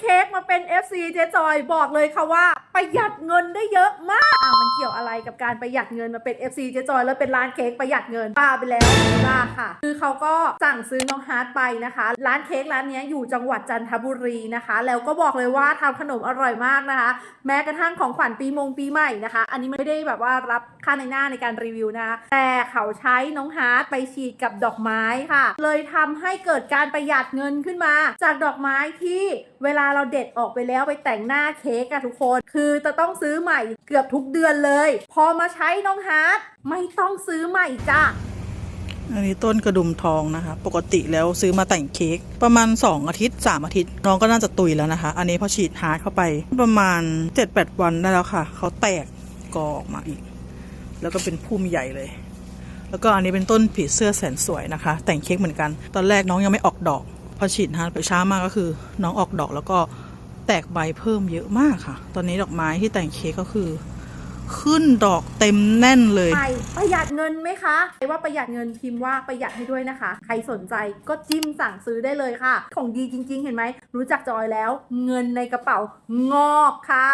เค้กมาเป็น FC เจ๊จอยบอกเลยค่ะว่า ประหยัดเงินได้เยอะมากอ่าวมันเกี่ยวอะไรกับการประหยัดเงินมาเป็น FC เจ๊จอยแล้วเป็นร้านเค้กประหยัดเงินป้าไปแล้วป้าค่ะ คือเขาก็สั่งซื้อน้องฮาร์ดไปนะคะ ร้านเค้กร้านนี้อยู่จังหวัดจันทบุรีนะคะ แล้วก็บอกเลยว่าทำขนมอร่อยมากนะคะ แม้กระทั่งของขวัญปีมงปีใหม่นะคะ อันนี้ไม่ได้แบบว่ารับค่าในหน้าในการรีวิวนะคะแต่เขาใช้น้องฮาร์ดไปฉีดกับดอกไม้ค่ะ เลยทำให้เกิดการประหยัดเงินขึ้นมา จากดอกไม้ที่เวลาเราเด็ดออกไปแล้วไปแต่งหน้าเค้กอะทุกคนคือจะต้องซื้อใหม่เกือบทุกเดือนเลย พอมาใช้น้องฮาร์ดไม่ต้องซื้อใหม่จ้ะอันนี้ต้นกระดุมทองนะคะ ปกติแล้วซื้อมาแต่งเค้กประมาณ 2 อาทิตย์ 3 อาทิตย์ น้องก็น่าจะตุยแล้วนะคะ อันนี้พอฉีดฮาร์ดเข้าไป ประมาณ 7-8 วันได้แล้วค่ะ เขาแตกกอออกมาอีก แล้วก็เป็นพุ่มใหญ่เลย แล้วก็อันนี้เป็นต้นผีเสื้อแสนสวยนะคะ แต่งเค้กเหมือนกัน ตอนแรกน้องยังไม่ออกดอก พอฉีดฮาร์ดไปช้ามากก็คือ น้องออกดอกแล้วก็ แตกใบเพิ่มเยอะมากค่ะ ตอนนี้ดอกไม้ที่แต่งเค้กก็คือ ขึ้นดอกเต็มแน่นเลย ไปประหยัดเงินไหมคะใครว่าประหยัดเงินพิมพ์ว่าประหยัดให้ด้วยนะคะ ใครสนใจก็จิ้มสั่งซื้อได้เลยค่ะ ของดีจริง ๆ เห็นไหม รู้จักจอยแล้ว เงินในกระเป๋างอกค่ะ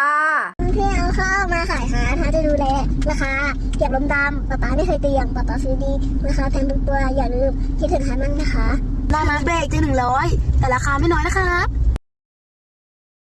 พี่เอาข้าวมาขายหานะคะจะดูแลราคาเก็บลมดำป๊าป๊าไม่เคยเตียงป๊าป๊าซื้อดีราคาแพงทุกตัวอย่าลืมคิดถึงฮันมั่งนะคะหน้ามาเบรกจะหนึ่งร้อยแต่ราคาไม่น้อยนะครับ